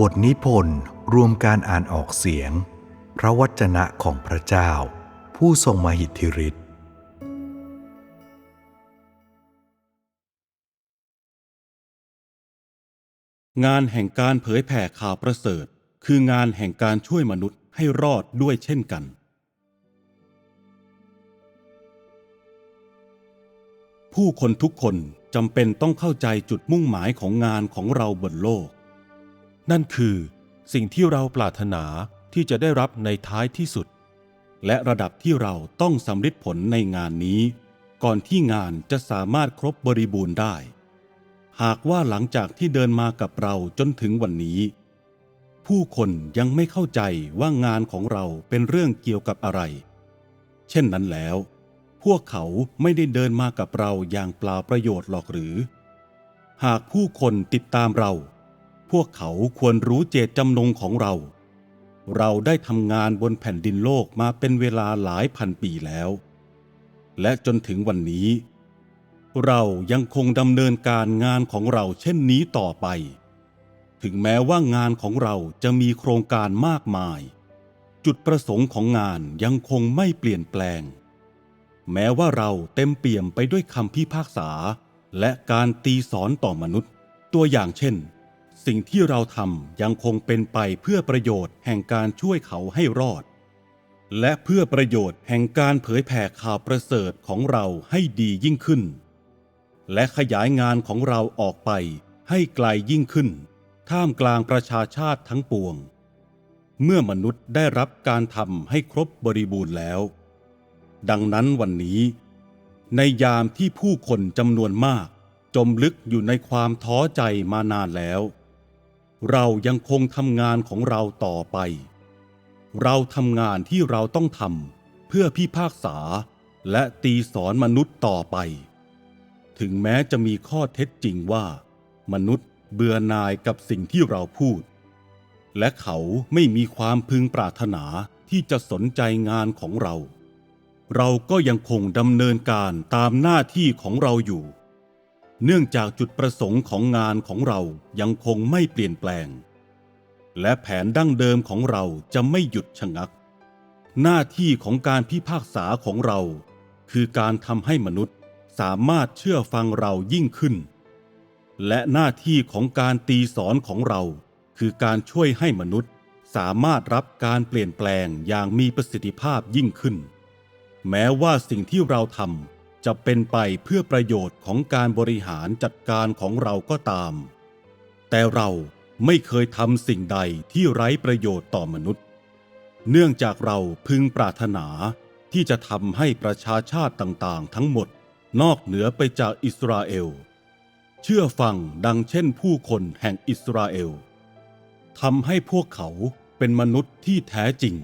บทนิพนธ์รวมการอ่านออกเสียง พระวจนะของพระเจ้า ผู้ทรงมหิทธิฤทธิ์งานแห่งการเผยแผ่ข่าวประเสริฐ คืองานแห่งการช่วยมนุษย์ให้รอดด้วยเช่นกัน ผู้คนทุกคนจำเป็นต้องเข้าใจจุดมุ่งหมายของงานของเราบนโลก นั่นคือสิ่งที่เราปรารถนาที่จะได้รับในท้ายที่สุด และระดับที่เราต้องสำฤทธิ์ผลในงานนี้ ก่อนที่งานจะสามารถครบบริบูรณ์ได้ หากว่าหลังจากที่เดินมากับเราจนถึงวันนี้ ผู้คนยังไม่เข้าใจว่างานของเราเป็นเรื่องเกี่ยวกับอะไร เช่นนั้นแล้ว พวกเขาไม่ได้เดินมากับเราอย่างเปล่าประโยชน์หรอกหรือ หากผู้คนติดตามเรา พวกเขาควรรู้เจตจำนงของเรา เราได้ทำงานบนแผ่นดินโลกมาเป็นเวลาหลายพันปีแล้ว และจนถึงวันนี้ เรายังคงดำเนินการงานของเราเช่นนี้ต่อไป ถึงแม้ว่างานของเราจะมีโครงการมากมาย จุดประสงค์ของงานยังคงไม่เปลี่ยนแปลง แม้ว่าเราเต็มเปี่ยมไปด้วยคำพิพากษา และการตีสอนต่อมนุษย์ ตัวอย่างเช่น สิ่งที่เราทำยังคงเป็นไปเพื่อประโยชน์แห่งการช่วยเขาให้รอด และเพื่อประโยชน์แห่งการเผยแผ่ข่าวประเสริฐของเราให้ดียิ่งขึ้น และขยายงานของเราออกไปให้ไกลยิ่งขึ้น ท่ามกลางประชาชาติทั้งปวง เมื่อมนุษย์ได้รับการทำให้ครบบริบูรณ์แล้ว ดังนั้นวันนี้ ในยามที่ผู้คนจำนวนมากจมลึกอยู่ในความท้อใจมานานแล้ว เรายังคงทำงานของเราต่อไป เราทำงานที่เราต้องทำเพื่อพิพากษาและตีสอนมนุษย์ต่อไป ถึงแม้จะมีข้อเท็จจริงว่า มนุษย์เบื่อหน่ายกับสิ่งที่เราพูด และเขาไม่มีความพึงปรารถนาที่จะสนใจงานของเรา เราก็ยังคงดำเนินการตามหน้าที่ของเราอยู่ เนื่องจากจุดประสงค์ของงานของเรายังคงไม่เปลี่ยนแปลง และแผนดั้งเดิมของเราจะไม่หยุดชะงัก หน้าที่ของการพิพากษาของเรา คือการทำให้มนุษย์สามารถเชื่อฟังเรายิ่งขึ้น และหน้าที่ของการตีสอนของเรา คือการช่วยให้มนุษย์สามารถรับการเปลี่ยนแปลงอย่างมีประสิทธิภาพยิ่งขึ้น แม้ว่าสิ่งที่เราทำ จะเป็นไปเพื่อประโยชน์ของการบริหารจัดการของเราก็ตาม แต่เราไม่เคยทำสิ่งใดที่ไร้ประโยชน์ต่อมนุษย์ เนื่องจากเราพึงปรารถนาที่จะทำให้ประชาชาติต่างๆ ทั้งหมดนอกเหนือไปจากอิสราเอล เชื่อฟังดังเช่นผู้คนแห่งอิสราเอลทำให้พวกเขาเป็นมนุษย์ที่แท้จริง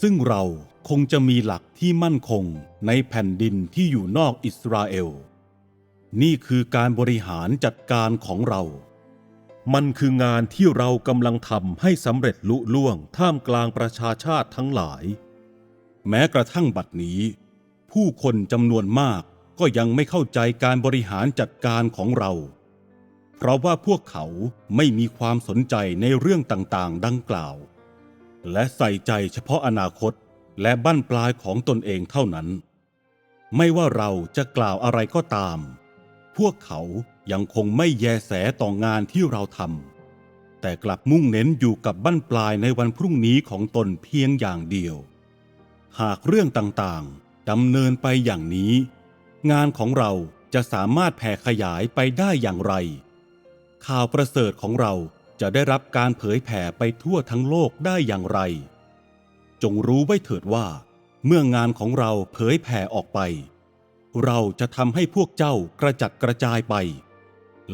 ซึ่งเรา คงจะมีหลักที่มั่นคงในแผ่นดินที่อยู่นอกอิสราเอล นี่คือการบริหารจัดการของเรา มันคืองานที่เรากำลังทำให้สำเร็จลุล่วงท่ามกลางประชาชาติทั้งหลาย แม้กระทั่งบัดนี้ ผู้คนจำนวนมากก็ยังไม่เข้าใจการบริหารจัดการของเรา เพราะว่าพวกเขาไม่มีความสนใจในเรื่องต่างๆ ดังกล่าว และใส่ใจเฉพาะอนาคต และบั้นปลายของตนเองเท่านั้น ไม่ว่าเราจะกล่าวอะไรก็ตาม พวกเขายังคงไม่แยแสต่องานที่เราทำแต่กลับมุ่งเน้นอยู่กับบั้นปลายในวันพรุ่งนี้ของตนเพียงอย่างเดียว หากเรื่องต่างๆดำเนินไปอย่างนี้ งานของเราจะสามารถแผ่ขยายไปได้อย่างไร ข่าวประเสริฐของเราจะได้รับการเผยแผ่ไปทั่วทั้งโลกได้อย่างไร จงรู้ไว้เถิดว่า เมื่องานของเราเผยแผ่ออกไป เราจะทำให้พวกเจ้ากระจัดกระจายไป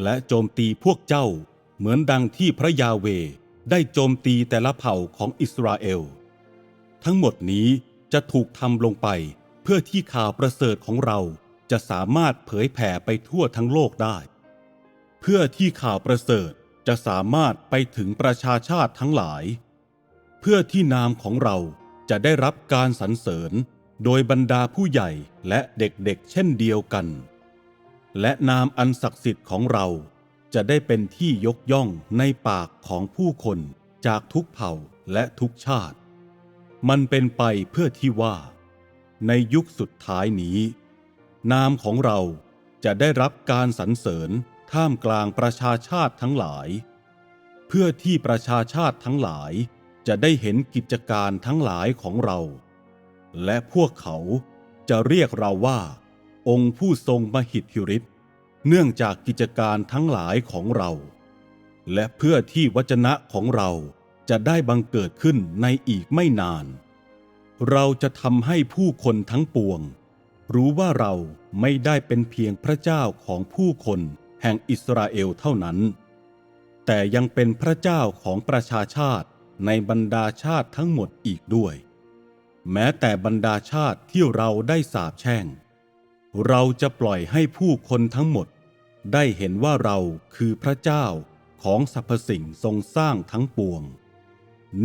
และโจมตีพวกเจ้าเหมือนดังที่พระยาเวได้โจมตีแต่ละเผ่าของอิสราเอล ทั้งหมดนี้จะถูกทำลงไปเพื่อที่ข่าวประเสริฐของเราจะสามารถเผยแผ่ไปทั่วทั้งโลกได้ เพื่อที่ข่าวประเสริฐจะสามารถไปถึงประชาชาติทั้งหลาย เพื่อที่นามของเราจะได้รับการสรรเสริญโดยบรรดาผู้ใหญ่และเด็กๆเช่นเดียวกัน และนามอันศักดิ์สิทธิ์ของเราจจะได้เป็นที่ยกย่องในปากของผู้คนจากทุกเผ่าและทุกชาติ มันเป็นไปเพื่อที่ว่า ในยุคสุดท้ายนี้ นามของเราจะได้รับการสรรเสริญท่ามกลางประชาชาติทั้งหลาย เพื่อที่ประชาชาติทั้งหลาย จะได้เห็นกิจการทั้งหลายของเรา และพวกเขาจะเรียกเราว่า องค์ผู้ทรงมหิทธิฤทธิ์เนื่องจากกิจการทั้งหลายของเรา และเพื่อที่วจนะของเราจะได้บังเกิดขึ้นในอีกไม่นาน เราจะทำให้ผู้คนทั้งปวง รู้ว่าเราไม่ได้เป็นเพียงพระเจ้าของผู้คนแห่งอิสราเอลเท่านั้น แต่ยังเป็นพระเจ้าของประชาชาติ ในบรรดาชาติทั้งหมดอีกด้วย แม้แต่บรรดาชาติที่เราได้สาปแช่ง เราจะปล่อยให้ผู้คนทั้งหมด ได้เห็นว่าเราคือพระเจ้าของสรรพสิ่งทรงสร้างทั้งปวง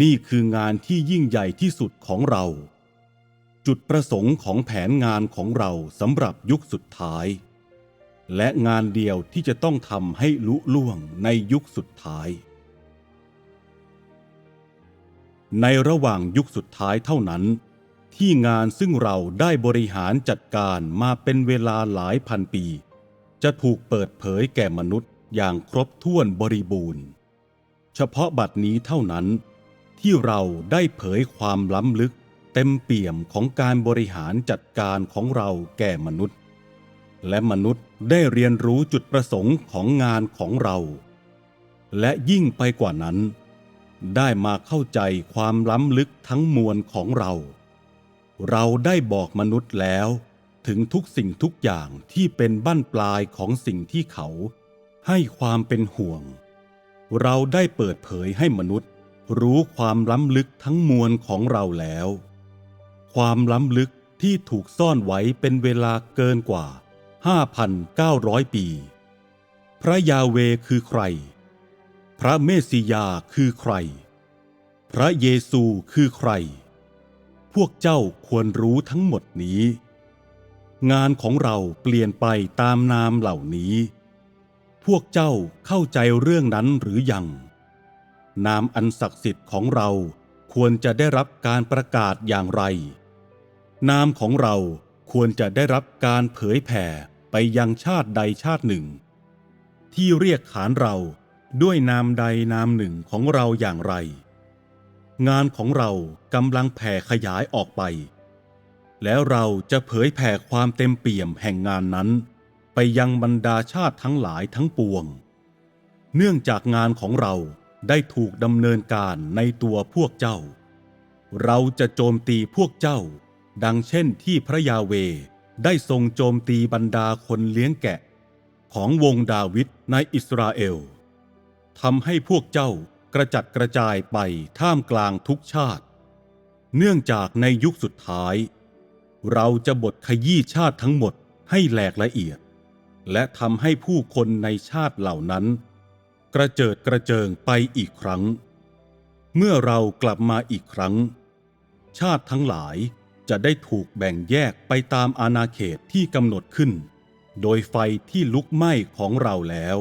นี่คืองานที่ยิ่งใหญ่ที่สุดของเรา จุดประสงค์ของแผนงานของเราสำหรับยุคสุดท้าย และงานเดียวที่จะต้องทำให้ลุล่วงในยุคสุดท้าย ในระหว่างยุคสุดท้ายเท่านั้น ที่งานซึ่งเราได้บริหารจัดการมาเป็นเวลาหลายพันปี จะถูกเปิดเผยแก่มนุษย์อย่างครบถ้วนบริบูรณ์ เฉพาะบัดนี้เท่านั้น ที่เราได้เผยความล้ำลึกเต็มเปี่ยมของการบริหารจัดการของเราแก่มนุษย์ และมนุษย์ได้เรียนรู้จุดประสงค์ของงานของเรา และยิ่งไปกว่านั้น ได้มาเข้าใจความล้ำลึกทั้งมวลของเรา เราได้บอกมนุษย์แล้ว ถึงทุกสิ่งทุกอย่างที่เป็นบั้นปลายของสิ่งที่เขา ให้ความเป็นห่วง เราได้เปิดเผยให้มนุษย์ รู้ความล้ำลึกทั้งมวลของเราแล้ว ความล้ำลึกที่ถูกซ่อนไว้เป็นเวลาเกินกว่า 5,900 ปี พระยาเวคือใคร พระเมสสิยาคือใคร พระเยซูคือใคร พวกเจ้าควรรู้ทั้งหมดนี้ งานของเราเปลี่ยนไปตามนามเหล่านี้ พวกเจ้าเข้าใจเรื่องนั้นหรือยัง นามอันศักดิ์สิทธิ์ของเราควรจะได้รับการประกาศอย่างไร นามของเราควรจะได้รับการเผยแผ่ไปยังชาติใดชาติหนึ่ง ที่เรียกขานเรา ด้วยนามใดนามหนึ่งของเราอย่างไร งานของเรากำลังแผ่ขยายออกไป แล้วเราจะเผยแผ่ความเต็มเปี่ยมแห่งงานนั้น ไปยังบรรดาชาติทั้งหลายทั้งปวง เนื่องจากงานของเราได้ถูกดำเนินการในตัวพวกเจ้า เราจะโจมตีพวกเจ้า ดังเช่นที่พระยาเวได้ทรงโจมตีบรรดาคนเลี้ยงแกะ ของวงดาวิดในอิสราเอล ทำให้พวกเจ้ากระจัดกระจายไปท่ามกลางทุกชาติ เนื่องจากในยุคสุดท้าย เราจะบทขยี้ชาติทั้งหมดให้แหลกละเอียด และทำให้ผู้คนในชาติเหล่านั้น กระเจิดกระเจิงไปอีกครั้ง เมื่อเรากลับมาอีกครั้ง ชาติทั้งหลายจะได้ถูกแบ่งแยกไปตามอาณาเขตที่กำหนดขึ้น โดยไฟที่ลุกไหม้ของเราแล้ว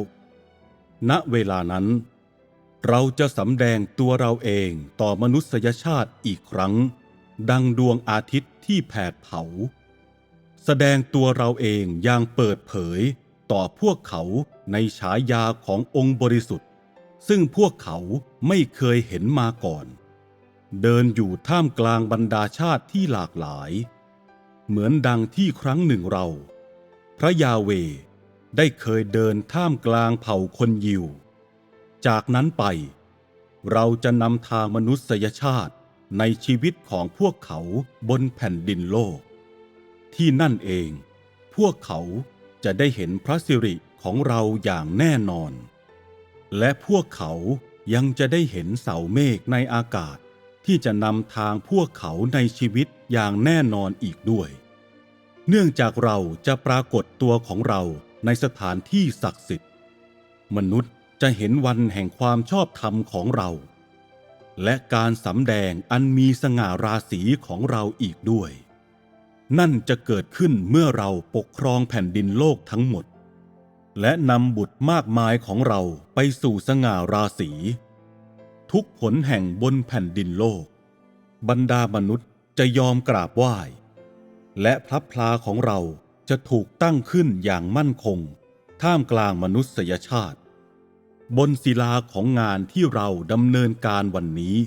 ณเวลานั้น เราจะสำแดงตัวเราเองต่อมนุษยชาติอีกครั้ง ดังดวงอาทิตย์ที่แผดเผา แสดงตัวเราเองอย่างเปิดเผยต่อพวกเขาในฉายาขององค์บริสุทธิ์ ซึ่งพวกเขาไม่เคยเห็นมาก่อน เดินอยู่ท่ามกลางบรรดาชาติที่หลากหลาย เหมือนดังที่ครั้งหนึ่งเรา พระยาเว ได้เคยเดินท่ามกลางเผ่าคนยิว จากนั้นไป เราจะนำทางมนุษยชาติในชีวิตของพวกเขาบนแผ่นดินโลก ที่นั่นเอง พวกเขาจะได้เห็นพระสิริของเราอย่างแน่นอน และพวกเขายังจะได้เห็นเสาเมฆในอากาศที่จะนำทางพวกเขาในชีวิตอย่างแน่นอนอีกด้วย เนื่องจากเราจะปรากฏตัวของเรา ในสถานที่ศักดิ์สิทธิ์ มนุษย์จะเห็นวันแห่งความชอบธรรมของเรา และการสำแดงอันมีสง่าราศีของเราอีกด้วย นั่นจะเกิดขึ้นเมื่อเราปกครองแผ่นดินโลกทั้งหมด และนำบุตรมากมายของเราไปสู่สง่าราศีทุกผลแห่งบนแผ่นดินโลก บรรดามนุษย์จะยอมกราบไหว้ และพลับพลาของเรา จะถูกตั้งขึ้นอย่างมั่นคง ท่ามกลางมนุษยชาติ บนศิลาของงานที่เราดำเนินการวันนี้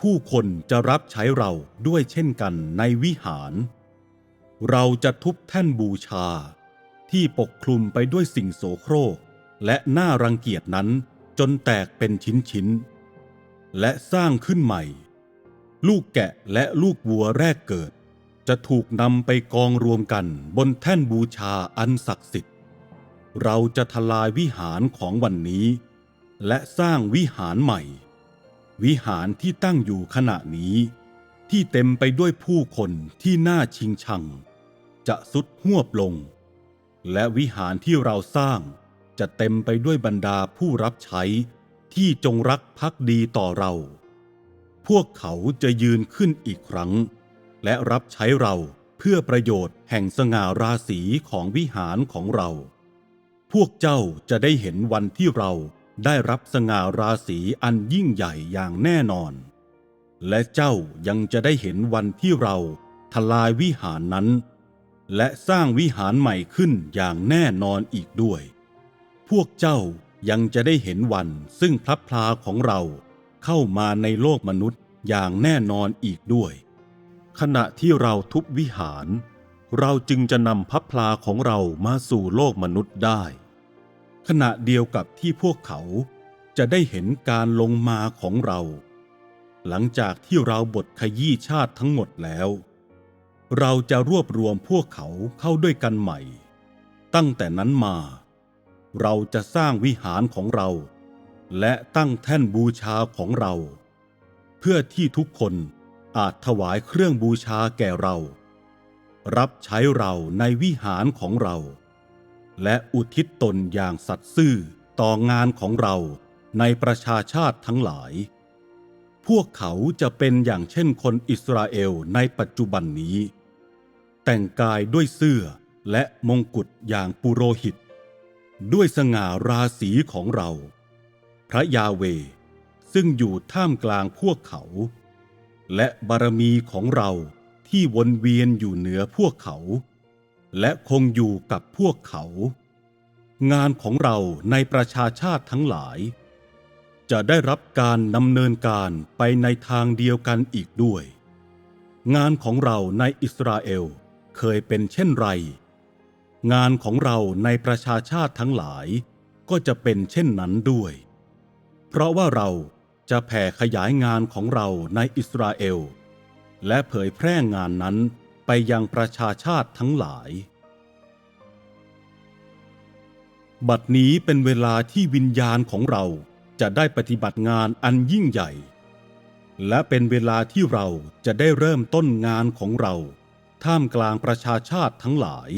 ผู้คนจะรับใช้เราด้วยเช่นกันในวิหาร เราจะทุบแท่นบูชา ที่ปกคลุมไปด้วยสิ่งโสโครก และน่ารังเกียจนั้นจนแตกเป็นชิ้นๆและสร้างขึ้นใหม่ ลูกแกะและลูกวัวแรกเกิด จะถูกนำไปกองรวมกันบนแท่นบูชาอันศักดิ์สิทธิ์ เราจะทลายวิหารของวันนี้ และสร้างวิหารใหม่ วิหารที่ตั้งอยู่ขณะนี้ ที่เต็มไปด้วยผู้คนที่น่าชิงชัง จะสุดหวบลง และวิหารที่เราสร้างจะเต็มไปด้วยบรรดาผู้รับใช้ที่จงรักภักดีต่อเรา พวกเขาจะยืนขึ้นอีกครั้ง และรับใช้เราเพื่อประโยชน์แห่งสง่าราศีของวิหารของเรา พวกเจ้าจะได้เห็นวันที่เราได้รับสง่าราศีอันยิ่งใหญ่อย่างแน่นอน และเจ้ายังจะได้เห็นวันที่เราทลายวิหารนั้น และสร้างวิหารใหม่ขึ้นอย่างแน่นอนอีกด้วย พวกเจ้ายังจะได้เห็นวันซึ่งพลับพลาของเราเข้ามาในโลกมนุษย์อย่างแน่นอนอีกด้วย ขณะที่เราทุบวิหาร เราจึงจะนำพับพลาของเรามาสู่โลกมนุษย์ได้ ขณะเดียวกับที่พวกเขาจะได้เห็นการลงมาของเรา หลังจากที่เราบทขยี้ชาติทั้งหมดแล้ว เราจะรวบรวมพวกเขาเข้าด้วยกันใหม่ ตั้งแต่นั้นมา เราจะสร้างวิหารของเรา และตั้งแท่นบูชาของเรา เพื่อที่ทุกคน อาจถวายเครื่องบูชาแก่เรา รับใช้เราในวิหารของเรา และอุทิศตนอย่างสัตย์ซื่อต่องานของเราในประชาชาติทั้งหลาย พวกเขาจะเป็นอย่างเช่นคนอิสราเอลในปัจจุบันนี้ แต่งกายด้วยเสื้อและมงกุฎอย่างปุโรหิต ด้วยสง่าราศีของเรา พระยาเวซึ่งอยู่ท่ามกลางพวกเขา และบารมีของเราที่วนเวียนอยู่เหนือพวกเขา และคงอยู่กับพวกเขา งานของเราในประชาชาติทั้งหลาย จะได้รับการดำเนินการไปในทางเดียวกันอีกด้วย งานของเราในอิสราเอลเคยเป็นเช่นไร งานของเราในประชาชาติทั้งหลายก็จะเป็นเช่นนั้นด้วย เพราะว่าเรา จะแผ่ขยายงานของเราในอิสราเอล และเผยแพร่งานนั้นไปยังประชาชาติทั้งหลาย บัดนี้เป็นเวลาที่วิญญาณของเราจะได้ปฏิบัติงานอันยิ่งใหญ่ และเป็นเวลาที่เราจะได้เริ่มต้นงานของเรา ท่ามกลางประชาชาติทั้งหลาย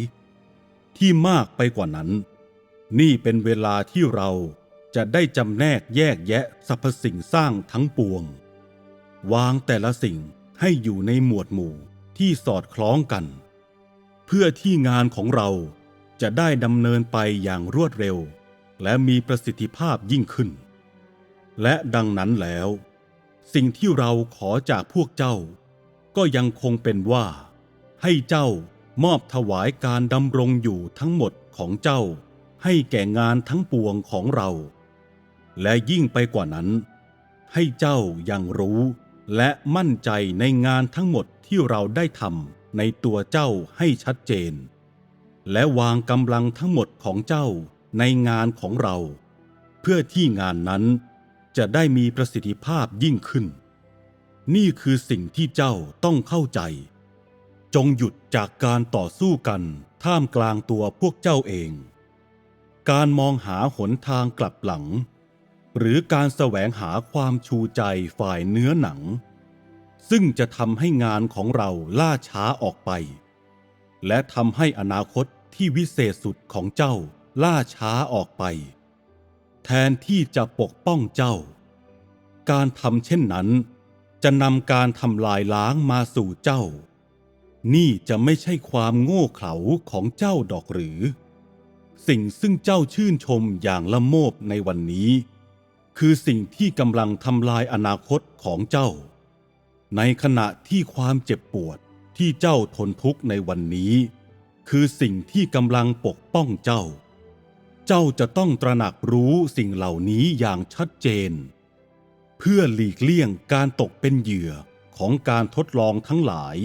ที่มากไปกว่านั้น นี่เป็นเวลาที่เรา จะได้จำแนกแยกแยะสรรพสิ่งสร้างทั้งปวง วางแต่ละสิ่งให้อยู่ในหมวดหมู่ที่สอดคล้องกัน เพื่อที่งานของเราจะได้ดำเนินไปอย่างรวดเร็ว และมีประสิทธิภาพยิ่งขึ้น และดังนั้นแล้ว สิ่งที่เราขอจากพวกเจ้า ก็ยังคงเป็นว่า ให้เจ้ามอบถวายการดำรงอยู่ทั้งหมดของเจ้าให้แก่งานทั้งปวงของเรา และยิ่งไปกว่านั้น ให้เจ้ายังรู้ และมั่นใจในงานทั้งหมดที่เราได้ทำในตัวเจ้าให้ชัดเจน และวางกำลังทั้งหมดของเจ้าในงานของเรา เพื่อที่งานนั้นจะได้มีประสิทธิภาพยิ่งขึ้น นี่คือสิ่งที่เจ้าต้องเข้าใจ จงหยุดจากการต่อสู้กันท่ามกลางตัวพวกเจ้าเอง การมองหาหนทางกลับหลัง หรือการแสวงหาความชูใจฝ่ายเนื้อหนัง ซึ่งจะทำให้งานของเราล่าช้าออกไป และทำให้อนาคตที่วิเศษสุดของเจ้าล่าช้าออกไป แทนที่จะปกป้องเจ้า การทำเช่นนั้น จะนำการทำลายล้างมาสู่เจ้า นี่จะไม่ใช่ความโง่เขลาของเจ้าดอกหรือ สิ่งซึ่งเจ้าชื่นชมอย่างละโมบในวันนี้ คือสิ่งที่กำลังทำลายอนาคตของเจ้า ในขณะที่ความเจ็บปวดที่เจ้าทนทุกข์ในวันนี้ คือสิ่งที่กำลังปกป้องเจ้า เจ้าจะต้องตระหนักรู้สิ่งเหล่านี้อย่างชัดเจน เพื่อหลีกเลี่ยงการตกเป็นเหยื่อของการทดลองทั้งหลาย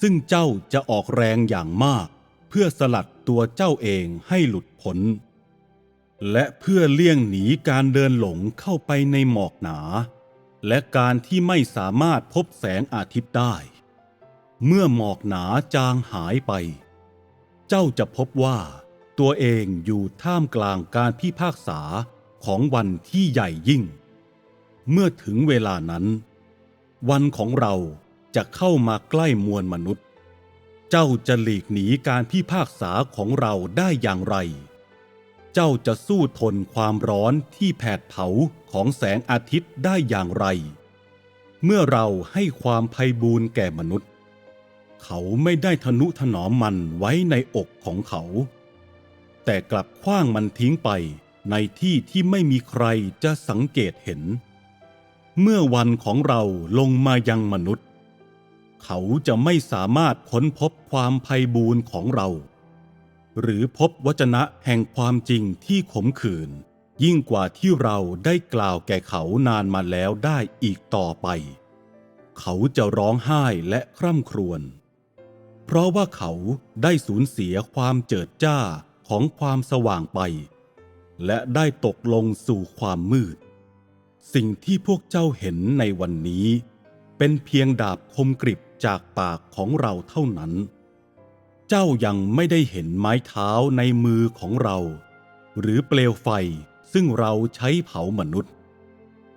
ซึ่งเจ้าจะออกแรงอย่างมาก เพื่อสลัดตัวเจ้าเองให้หลุดพ้น และเพื่อเลี่ยงหนีการเดินหลงเข้าไปในหมอกหนา และการที่ไม่สามารถพบแสงอาทิตย์ได้ เมื่อหมอกหนาจางหายไป เจ้าจะพบว่า ตัวเองอยู่ท่ามกลางการพิพากษาของวันที่ใหญ่ยิ่ง เมื่อถึงเวลานั้น วันของเราจะเข้ามาใกล้มวลมนุษย์ เจ้าจะหลีกหนีการพิพากษาของเราได้อย่างไร เจ้าจะสู้ทนความร้อนที่แผดเผาของแสงอาทิตย์ได้อย่างไร เมื่อเราให้ความไพบูรแก่มนุษย์ เขาไม่ได้ทนุถนอมมันไว้ในอกของเขา แต่กลับคว้างมันทิ้งไปในที่ที่ไม่มีใครจะสังเกตเห็น เมื่อวันของเราลงมายังมนุษย์ เขาจะไม่สามารถค้นพบความไพบูรของเรา หรือพบวจนะแห่งความจริงที่ขมขื่นยิ่งกว่าที่เราได้กล่าวแก่เขานานมาแล้วได้อีกต่อไป เขาจะร้องไห้และคร่ำครวญ เพราะว่าเขาได้สูญเสียความเจิดจ้าของความสว่างไป และได้ตกลงสู่ความมืด สิ่งที่พวกเจ้าเห็นในวันนี้ เป็นเพียงดาบคมกริบจากปากของเราเท่านั้น จ้ายังไม่ได้เห็นไม้เท้าในมือของเรา หรือเปลวไฟซึ่งเราใช้เผามนุษย์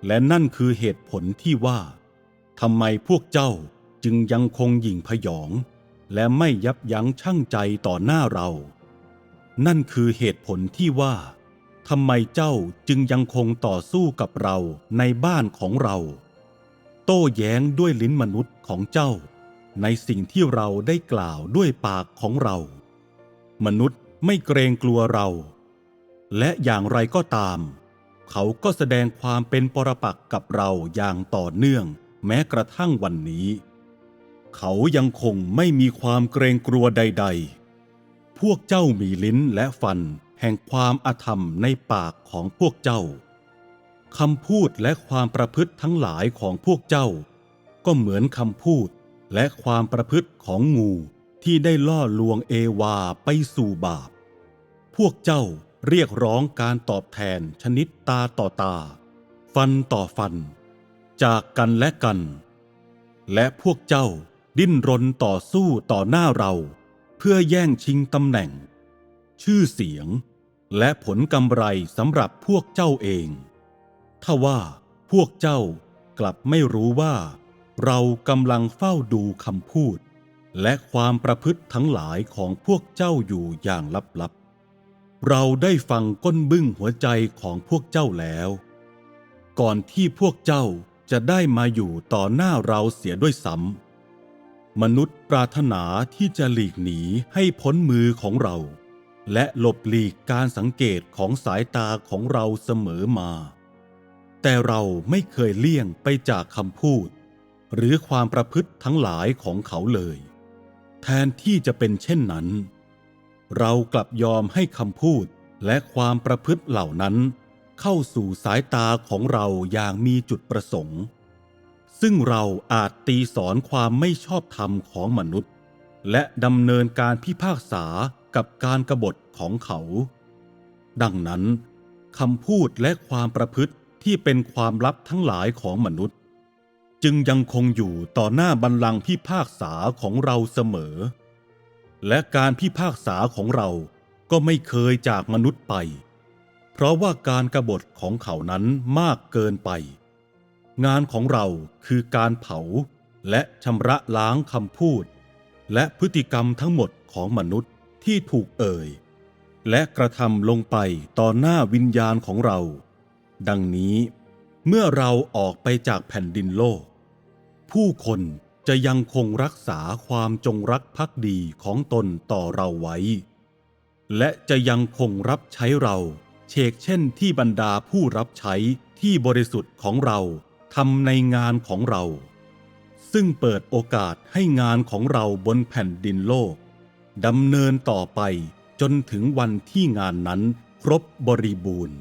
และนั่นคือเหตุผลที่ว่าทำไมพวกเจ้าจึงยังคงหยิ่งพยอง และไม่ยับยั้งชั่งใจต่อหน้าเรา นั่นคือเหตุผลที่ว่าทำไมเจ้าจึงยังคงต่อสู้กับเราในบ้านของเรา โต้แย้งด้วยลิ้นมนุษย์ของเจ้า ในสิ่งที่เราได้กล่าวด้วยปากของเรา มนุษย์ไม่เกรงกลัวเรา และอย่างไรก็ตาม เขาก็แสดงความเป็นปรปักษ์กับเราอย่างต่อเนื่อง แม้กระทั่งวันนี้ เขายังคงไม่มีความเกรงกลัวใด ๆ พวกเจ้ามีลิ้นและฟันแห่งความอาธรรมในปากของพวกเจ้าคำพูดและความประพฤติทั้งหลายของพวกเจ้า ก็เหมือนคำพูด และความประพฤติของงูที่ได้ล่อลวงเอวาไปสู่บาป พวกเจ้าเรียกร้องการตอบแทนชนิดตาต่อตา ฟันต่อฟัน จากกันและกัน และพวกเจ้าดิ้นรนต่อสู้ต่อหน้าเรา เพื่อแย่งชิงตำแหน่ง ชื่อเสียง และผลกำไรสำหรับพวกเจ้าเอง ถ้าว่าพวกเจ้ากลับไม่รู้ว่า เรากำลังเฝ้าดูคำพูด และความประพฤติทั้งหลายของพวกเจ้าอยู่อย่างลับๆ เราได้ฟังก้นบึ้งหัวใจของพวกเจ้าแล้ว ก่อนที่พวกเจ้าจะได้มาอยู่ต่อหน้าเราเสียด้วยซ้ำมนุษย์ปรารถนาที่จะหลีกหนีให้พ้นมือของเรา และหลบหลีกการสังเกตของสายตาของเราเสมอมา แต่เราไม่เคยเลี่ยงไปจากคำพูด หรือความประพฤติทั้งหลายของเขาเลย แทนที่จะเป็นเช่นนั้น เรากลับยอมให้คำพูดและความประพฤติเหล่านั้น เข้าสู่สายตาของเราอย่างมีจุดประสงค์ ซึ่งเราอาจตีสอนความไม่ชอบธรรมของมนุษย์ และดำเนินการพิพากษากับการกรบฏของเขา ดังนั้นคำพูดและความประพฤติที่เป็นความลับทั้งหลายของมนุษย์ จึงยังคงอยู่ต่อหน้าบัลลังก์พิพากษาของเราเสมอ และการพิพากษาของเราก็ไม่เคยจากมนุษย์ไป เพราะว่าการกรบฏของเขานั้นมากเกินไป งานของเราคือการเผาและชำระล้างคำพูด และพฤติกรรมทั้งหมดของมนุษย์ที่ถูกเอ่ย และกระทำลงไปต่อหน้าวิญญาณของเรา ดังนี้เมื่อเราออกไปจากแผ่นดินโลก ผู้คนจะยังคงรักษาความจงรักภักดีของตนต่อเราไว้ และจะยังคงรับใช้เรา เชกเช่นที่บรรดาผู้รับใช้ที่บริสุทธิ์ของเราทำในงานของเรา ซึ่งเปิดโอกาสให้งานของเราบนแผ่นดินโลกดำเนินต่อไปจนถึงวันที่งานนั้นครบบริบูรณ์